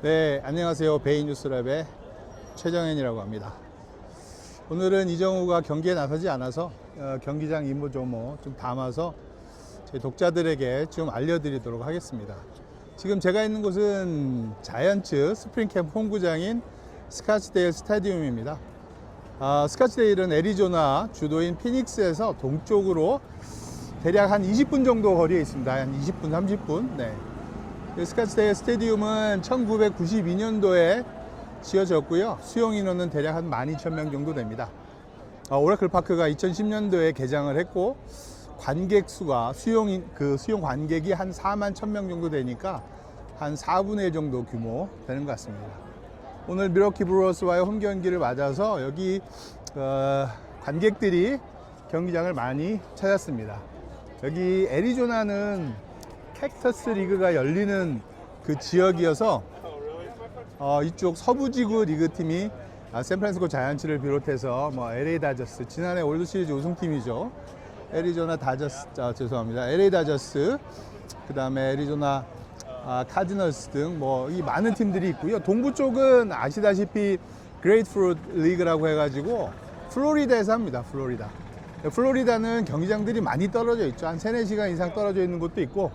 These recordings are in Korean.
네, 안녕하세요. 베인 뉴스랩의 최정현이라고 합니다. 오늘은 이정우가 경기에 나서지 않아서 어, 경기장 임무 조모 좀 담아서 저희 독자들에게 좀 알려드리도록 하겠습니다. 지금 제가 있는 곳은 자이언츠 스프링캠프 홈구장인 스카치데일 스타디움입니다. 아, 스카치데일은 애리조나 주도인 피닉스에서 동쪽으로 대략 한 20분 정도 거리에 있습니다. 한 20분, 30분. 네. 그 스카치데일 스테디움은 1992년도에 지어졌고요. 수용 인원은 대략 한 12,000명 정도 됩니다. 어, 오라클 파크가 2010년도에 개장을 했고 관객 수가 수용 인- 그 수용 관객이 한 4만 1,000명 정도 되니까 한 4분의 1 정도 규모 되는 것 같습니다. 오늘 미러키 브루어스와의 홈 경기를 맞아서 여기 어, 관객들이 경기장을 많이 찾았습니다. 여기 애리조나는 캡터스 리그가 열리는 그 지역이어서 어, 이쪽 서부지구 리그팀이 아, 샌프란시스코 자이언츠를 비롯해서 뭐 LA 다저스 지난해 월드 시리즈 우승팀이죠. 애리조나 다저스 아, 죄송합니다. LA 다저스 그다음에 애리조나 아, 카디널스 등 뭐 이 많은 팀들이 있고요. 동부 쪽은 아시다시피 그레이트 프루트 리그라고 해 가지고 플로리다에서 합니다. 플로리다. 플로리다는 경기장들이 많이 떨어져 있죠. 한 3, 4시간 이상 떨어져 있는 곳도 있고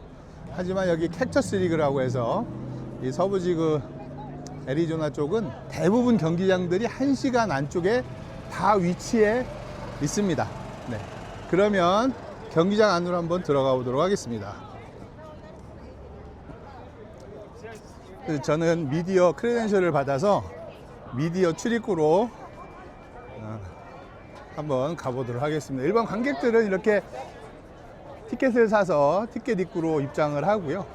하지만 여기 캡처스 리그라고 해서 이 서부지구 애리조나 쪽은 대부분 경기장들이 1시간 안쪽에 다 위치해 있습니다. 네. 그러면 경기장 안으로 한번 들어가 보도록 하겠습니다. 그 저는 미디어 크레덴셜을 받아서 미디어 출입구로 어, 한번 가보도록 하겠습니다. 일반 관객들은 이렇게 티켓을 사서 티켓 입구로 입장을 하고요.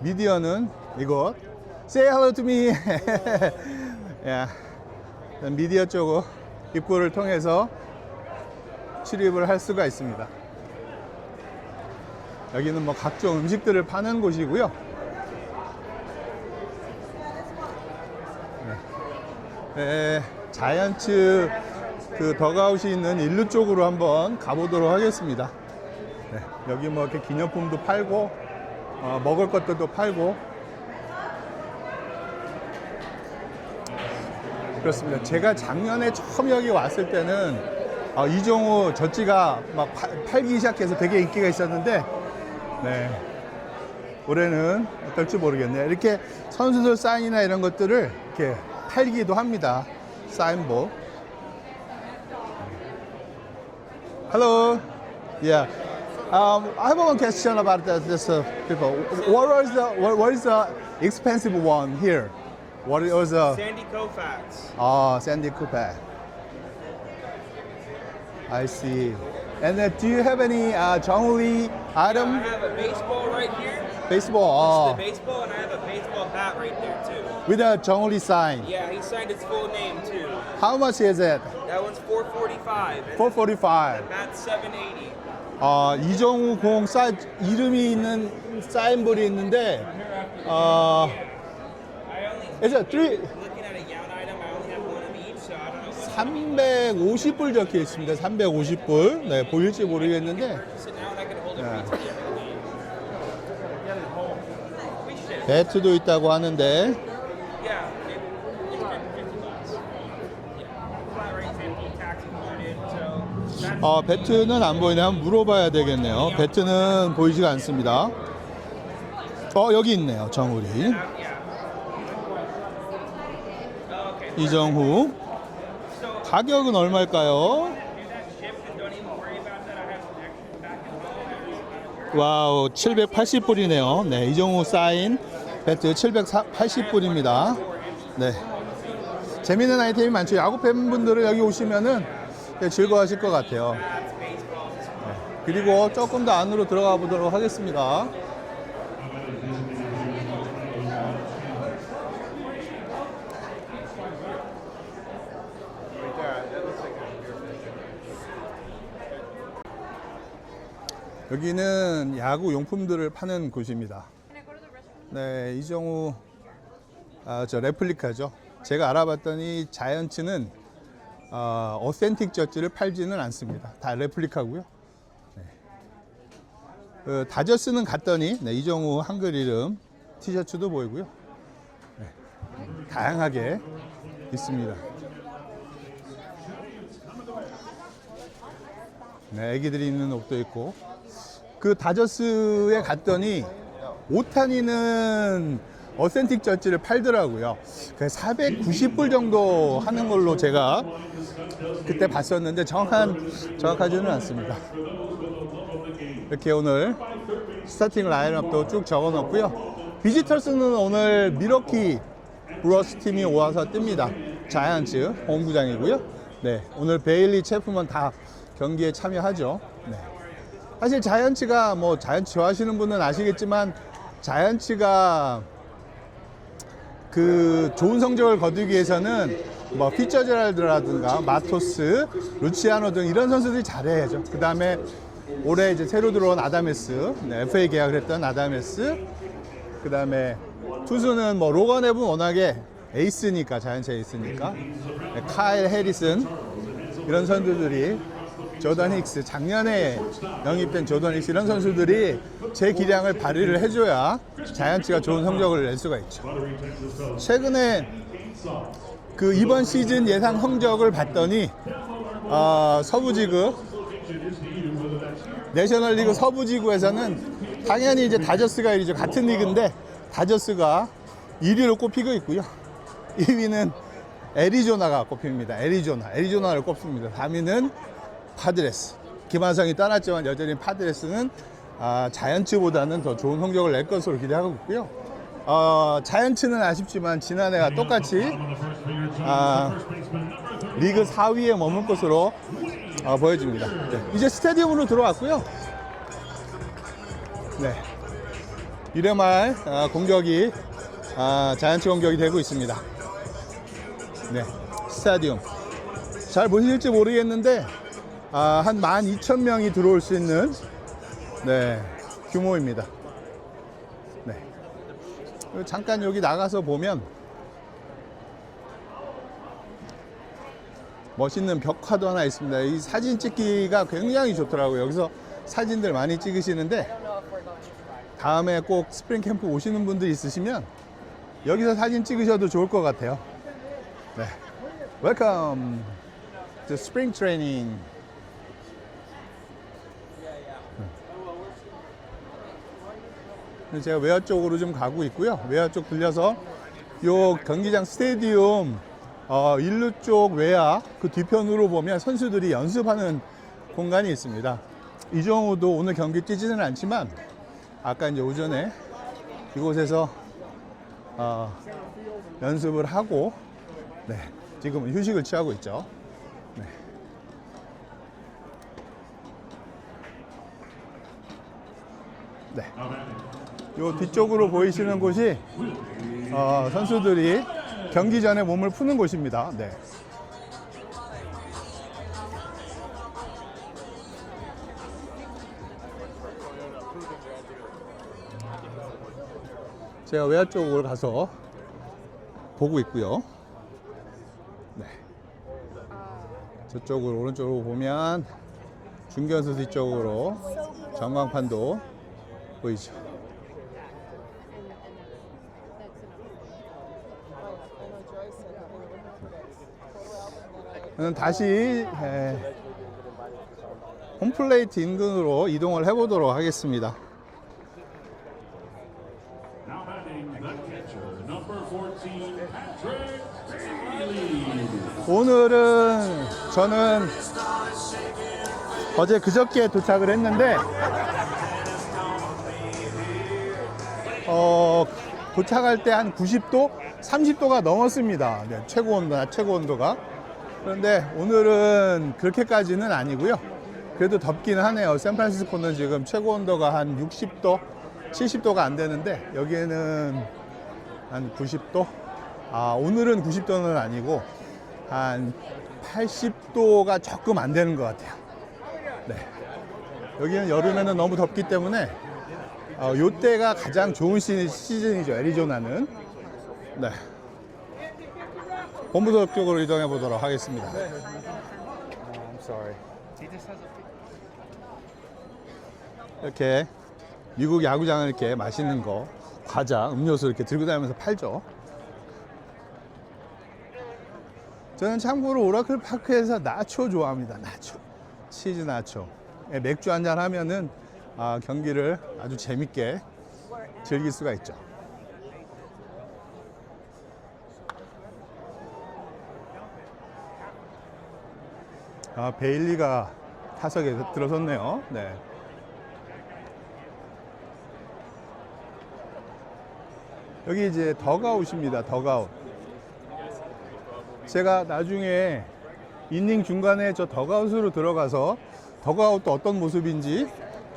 미디어는 이곳 Say hello to me. 야, 미디어 쪽 입구를 통해서 출입을 할 수가 있습니다. 여기는 뭐 각종 음식들을 파는 곳이고요. 네, 네, 자이언츠 그 덕아웃이 있는 일루 쪽으로 한번 가보도록 하겠습니다. 네, 여기 뭐 이렇게 기념품도 팔고 어, 먹을 것들도 팔고 그렇습니다. 제가 작년에 처음 여기 왔을 때는 어, 이종우 저찌가 막 팔- 팔기 시작해서 되게 인기가 있었는데 네. 올해는 어떨지 모르겠네요. 이렇게 선수들 사인이나 이런 것들을 이렇게 팔기도 합니다. 사인복. Hello. Yeah. Um, I have one question about the, this uh, people. What was the what, what is the expensive one here? What was the Sandy Koufax. oh Sandy Cooper? I see. And uh, do you have any uh, I item have a baseball right here. baseball? This is the Oh, baseball, and I have a baseball bat right there too. with a Chongli sign. Yeah, he signed his full name too. How much is it? That one's 445. And 445. Bat's 780. 아, 이정우 공 사, 이름이 있는 사인볼이 있는데, 어, I only it's a three, looking at a yacht item. I only have one of each, so I don't know. 350불 적혀 있습니다. 350불. 네, 보일지 모르겠는데, should. 배트도 있다고 하는데, 어, 배트는 안 보이네. 한번 물어봐야 되겠네요. 배트는 보이지가 않습니다. 어, 여기 있네요. 정우리. 이정후. 가격은 얼마일까요? 와우, 780불이네요. 네, 이정우 사인 배트 780불입니다. 네. 재밌는 아이템이 많죠. 야구 팬분들은 여기 오시면은 네, 즐거워하실 것 같아요. 네. 그리고 조금 더 안으로 들어가 보도록 하겠습니다. 여기는 야구 용품들을 파는 곳입니다. 네, 이정우 아, 저 레플리카죠. 제가 알아봤더니 자이언츠는 어, 어센틱 저지를 팔지는 않습니다. 다 레플리카고요. 네. 그 다저스는 갔더니 네, 이정우 한글 이름 티셔츠도 보이고요. 네. 다양하게 있습니다. 네, 애기들이 입는 옷도 있고 그 다저스에 갔더니 오타니는 어센틱 저지를 팔더라고요. 그 490불 정도 하는 걸로 제가 그때 봤었는데 정확한 정확하지는 않습니다. 이렇게 오늘 스타팅 라인업도 쭉 적어 놓고요. 비지터스는 오늘 미러키 브러스 팀이 와서 뜹니다. 자이언츠 홈구장이고요. 네, 오늘 베일리 체프먼 다 경기에 참여하죠. 네. 사실 자이언츠가 뭐 자이언츠 좋아하시는 분은 아시겠지만 자이언츠가 그 좋은 성적을 거두기 위해서는 뭐 피처제랄드라든가 마토스, 루치아노 등 이런 선수들이 잘해야죠. 그 다음에 올해 이제 새로 들어온 아다메스, 네, FA 계약을 했던 아다메스, 그 다음에 투수는 뭐 로건 앱은 워낙에 에이스니까 자이언츠 에이스니까 네, 카일 해리슨 이런 선수들이 조던 힉스 작년에 영입된 조던 힉스 이런 선수들이 제 기량을 발휘를 해줘야 자이언츠가 좋은 성적을 낼 수가 있죠. 최근에 그 이번 시즌 예상 성적을 봤더니 어, 서부지구 내셔널리그 서부지구에서는 당연히 이제 다저스가 1위죠. 같은 리그인데 다저스가 1위로 꼽히고 있고요. 2위는 애리조나가 꼽힙니다. 애리조나, 애리조나를 꼽습니다. 3위는 파드레스. 김한성이 떠났지만 여전히 파드레스는 아, 자이언츠보다는 더 좋은 성적을 낼 것으로 기대하고 있고요. 어, 자이언츠는 아쉽지만 지난해와 똑같이 아, 리그 4위에 머물 것으로 어, 보여집니다. 네. 이제 스타디움으로 들어왔고요. 네. 1회 말 아, 공격이 아, 자이언츠 공격이 되고 있습니다. 네. 스타디움. 잘 보실지 모르겠는데 아, 한 12,000명이 들어올 수 있는 네, 규모입니다. 네. 잠깐 여기 나가서 보면 멋있는 벽화도 하나 있습니다. 이 사진 찍기가 굉장히 좋더라고요. 여기서 사진들 많이 찍으시는데 다음에 꼭 스프링 캠프 오시는 분들 있으시면 여기서 사진 찍으셔도 좋을 것 같아요. 네. Welcome to spring training. 제가 외야 쪽으로 좀 가고 있고요. 외야 쪽 들려서 요 경기장 스테디움 어, 일루 쪽 외야 그 뒤편으로 보면 선수들이 연습하는 공간이 있습니다. 이정우도 오늘 경기 뛰지는 않지만 아까 이제 오전에 이곳에서 어, 연습을 하고 네, 지금은 휴식을 취하고 있죠. 네. 네. 요 뒤쪽으로 보이시는 곳이 어, 선수들이 경기 전에 몸을 푸는 곳입니다. 네. 제가 외야 쪽으로 가서 보고 있고요. 네. 저쪽으로 오른쪽으로 보면 중견수 뒤쪽으로 전광판도 보이죠. 다시 에, 홈플레이트 인근으로 이동을 해보도록 하겠습니다. Now batting the catcher, number 14, Patrick Bailey. 오늘은 저는 어제 그저께 도착을 했는데 어, 도착할 때 한 90도, 30도가 넘었습니다. 네, 최고 온도, 낮 최고 온도가. 그런데 오늘은 그렇게까지는 아니고요. 그래도 덥기는 하네요. 샌프란시스코는 지금 최고 온도가 한 60도, 70도가 안 되는데 여기에는 한 90도? 아, 오늘은 90도는 아니고 한 80도가 조금 안 되는 것 같아요. 네. 여기는 여름에는 너무 덥기 때문에 어, 요때가 가장 좋은 시, 시즌이죠. 애리조나는. 네. 본부석 쪽으로 이동해 보도록 하겠습니다. I'm sorry. 이렇게 미국 야구장을 이렇게 맛있는 거, 과자, 음료수 이렇게 들고 다니면서 팔죠. 저는 참고로 오라클 파크에서 나초 좋아합니다. 나초. 치즈 나초. 예, 맥주 한잔 하면은 아, 경기를 아주 재밌게 즐길 수가 있죠. 아, 베일리가 타석에 들어섰네요. 네. 여기 이제 덕아웃입니다. 덕아웃. 제가 나중에 이닝 중간에 저 덕아웃으로 들어가서 덕아웃도 어떤 모습인지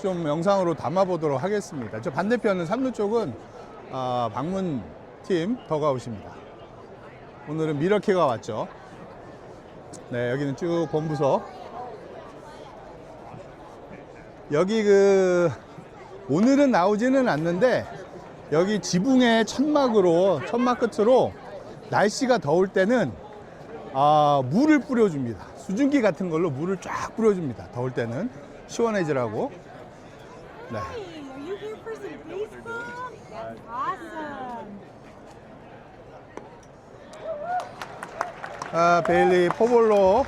좀 영상으로 담아보도록 하겠습니다. 저 반대편은 삼루 쪽은 아, 방문 팀 덕아웃입니다. 오늘은 미러키가 왔죠. 네, 여기는 쭉 본부서. 여기 그 오늘은 나오지는 않는데 여기 지붕의 천막으로 천막 끝으로 날씨가 더울 때는 아, 물을 뿌려줍니다. 수증기 같은 걸로 물을 쫙 뿌려줍니다. 더울 때는 시원해지라고. 네. 아, 베일리 포볼로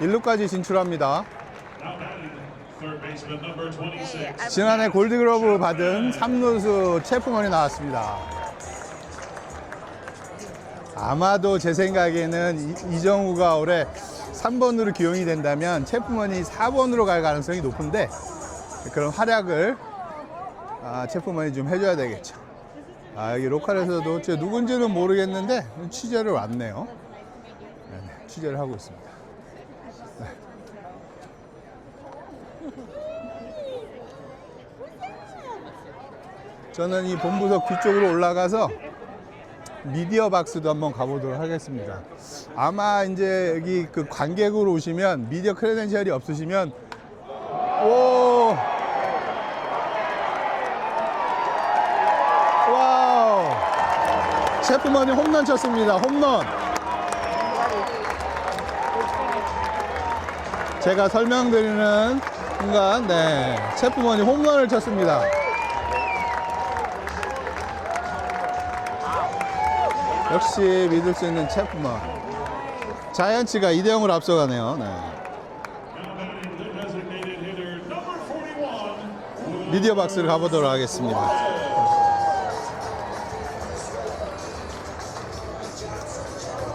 1루까지 진출합니다. Now batting, third baseman number 26. 지난해 골드그러브 받은 삼루수 체프먼이 나왔습니다. 아마도 제 생각에는 이- 이정우가 올해 3번으로 기용이 된다면 체프먼이 4번으로 갈 가능성이 높은데 그런 활약을 아, 체프먼이 좀 해줘야 되겠죠. 아, 여기 로컬에서도 제 누군지는 모르겠는데 취재를 왔네요. 취재를 하고 있습니다. 네. 저는 이 본부석 뒤쪽으로 올라가서 미디어 박스도 한번 가보도록 하겠습니다. 아마 이제 여기 그 관객으로 오시면 미디어 크레덴셜이 없으시면 오 와우 셰프먼이 홈런 쳤습니다. 홈런 제가 설명드리는 순간 네 셰프먼이 홈런을 쳤습니다. 역시 믿을 수 있는 체프먼. 자이언츠가 2대 0으로 앞서가네요. 네. Now batting, the designated hitter number 41. 미디어 박스를 가보도록 하겠습니다.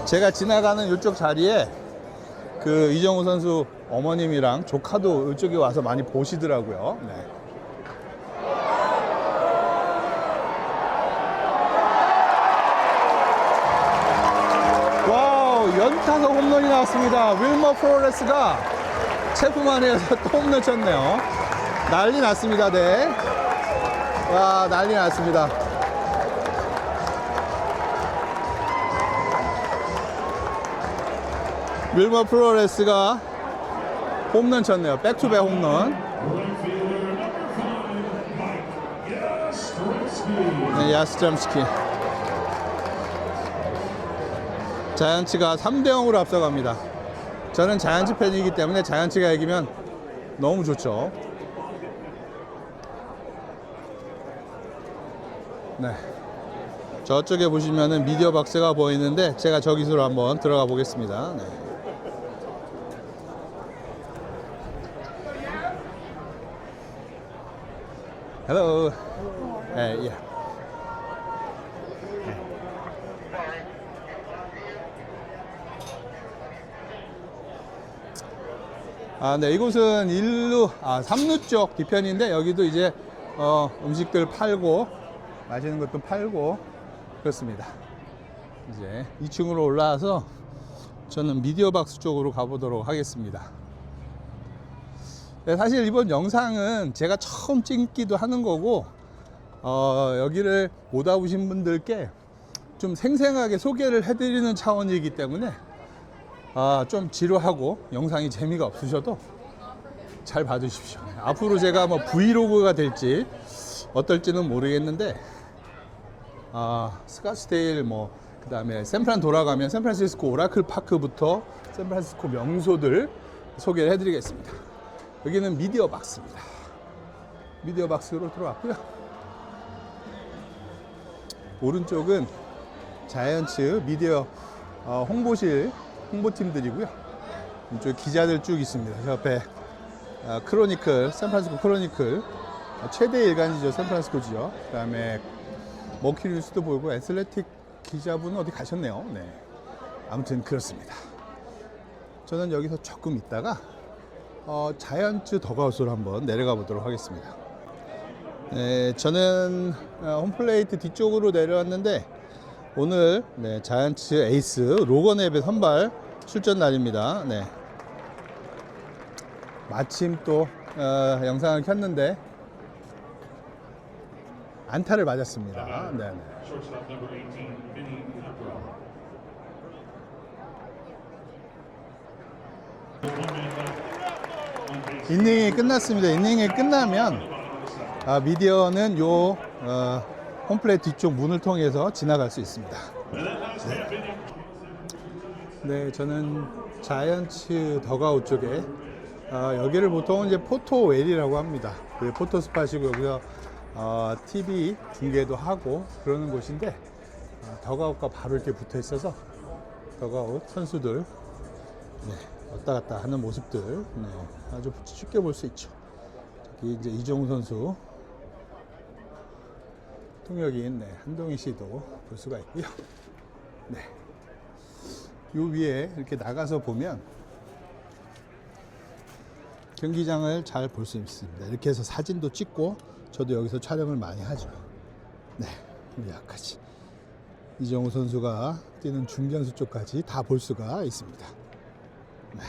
제가 지나가는 이쪽 자리에 그 이정우 선수 어머님이랑 조카도 이쪽에 와서 많이 보시더라고요. 네. 와우, 연타석 홈런이 나왔습니다. 윌머 프로레스가 체프만에서 또 홈런 쳤네요. 난리 났습니다, 네. 와, 난리 났습니다. 윌머 프로레스가 홈런 쳤네요. 백투백 홈런. 네, 야스트람스키. 자이언츠가 3대 0으로 앞서갑니다. 저는 자이언츠 팬이기 때문에 자이언츠가 이기면 너무 좋죠. 네. 저쪽에 보시면은 미디어 박스가 보이는데 제가 저기로 한번 들어가 보겠습니다. 네. Hello. 네, 예. 아, 네, 이곳은 일루, 아, 삼루 쪽 뒤편인데 여기도 이제 어, 음식들 팔고 맛있는 것도 팔고 그렇습니다. 이제 2층으로 올라와서 저는 미디어 박스 쪽으로 가보도록 하겠습니다. 네, 사실 이번 영상은 제가 처음 찍기도 하는 거고 어, 여기를 못 와보신 분들께 좀 생생하게 소개를 해드리는 차원이기 때문에 아, 좀 지루하고 영상이 재미가 없으셔도 잘 봐주십시오. 앞으로 제가 뭐 브이로그가 될지 어떨지는 모르겠는데 아, 스카스데일 뭐 그다음에 샌프란 돌아가면 샌프란시스코 오라클 파크부터 샌프란시스코 명소들 소개를 해드리겠습니다. 여기는 미디어 박스입니다. 미디어 박스로 들어왔고요. 오른쪽은 자이언츠 미디어 어, 홍보실 홍보팀들이고요. 이쪽 기자들 쭉 있습니다. 저 옆에 아, 크로니클, 샌프란시스코 크로니클 아, 최대 일간지죠, 샌프란시스코지요. 그다음에 머큐리 뉴스도 보이고 애슬레틱 기자분은 어디 가셨네요. 네. 아무튼 그렇습니다. 저는 여기서 조금 있다가 어, 자이언츠 더가우스로 한번 내려가 보도록 하겠습니다. 네, 저는 어, 홈플레이트 뒤쪽으로 내려왔는데 오늘 네, 자이언츠 에이스 로건 앱의 선발 출전 날입니다. 네. 마침 또 어, 영상을 켰는데 안타를 맞았습니다. 네, 이닝이 끝났습니다. 이닝이 끝나면 아, 미디어는 요 어, 홈플레이트 뒤쪽 문을 통해서 지나갈 수 있습니다. Inning. 네, 저는 자이언츠 더가웃 쪽에 아, 여기를 보통 이제 포토웰이라고 합니다. 그 포토 스팟이고 여기서 어, TV 중계도 하고 그러는 곳인데 아, 더가웃과 바로 이렇게 붙어 있어서 더가웃 선수들 네, 왔다 갔다 하는 모습들 네, 아주 쉽게 볼 수 있죠. 저기 이제 이종우 선수 통역인 네, 한동희 씨도 볼 수가 있고요. 네. 요 위에 이렇게 나가서 보면 경기장을 잘 볼 수 있습니다. 이렇게 해서 사진도 찍고 저도 여기서 촬영을 많이 하죠. 네, 여기까지 이정우 선수가 뛰는 중견수 쪽까지 다 볼 수가 있습니다. 네.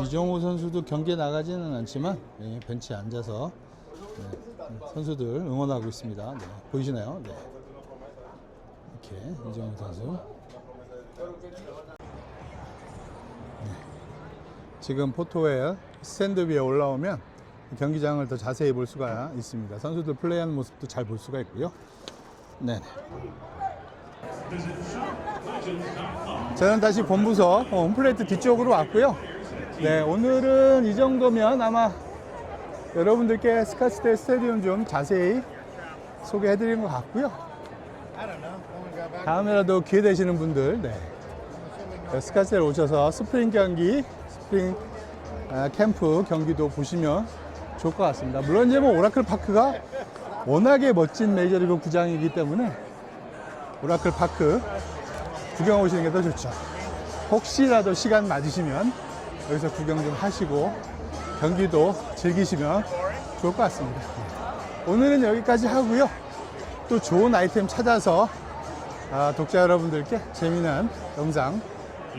이정우 선수도 경기에 나가지는 않지만 네, 벤치에 앉아서 네, 선수들 응원하고 있습니다. 네, 보이시나요? 네. 이렇게 이정우 선수. 지금 포토에 스탠드 위에 올라오면 경기장을 더 자세히 볼 수가 있습니다. 선수들 플레이하는 모습도 잘 볼 수가 있고요. 네. 저는 다시 본부서 어, 홈플레이트 뒤쪽으로 왔고요. 네, 오늘은 이 정도면 아마 여러분들께 스카치대 스타디움 좀 자세히 소개해 드린 것 같고요. 다음에라도 기회 되시는 분들, 네. 스카치에 오셔서 스프링 경기, 스프링 아, 캠프 경기도 보시면 좋을 것 같습니다. 물론 이제 뭐 오라클 파크가 워낙에 멋진 메이저리그 구장이기 때문에 오라클 파크 구경 오시는 게 더 좋죠. 혹시라도 시간 맞으시면 여기서 구경 좀 하시고 경기도 즐기시면 좋을 것 같습니다. 오늘은 여기까지 하고요. 또 좋은 아이템 찾아서 아, 독자 여러분들께 재미난 영상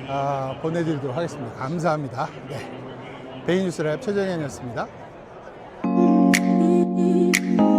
아, 보내드리도록 하겠습니다. 감사합니다. 네. 베이뉴스 랩 최정현이었습니다. Thank you.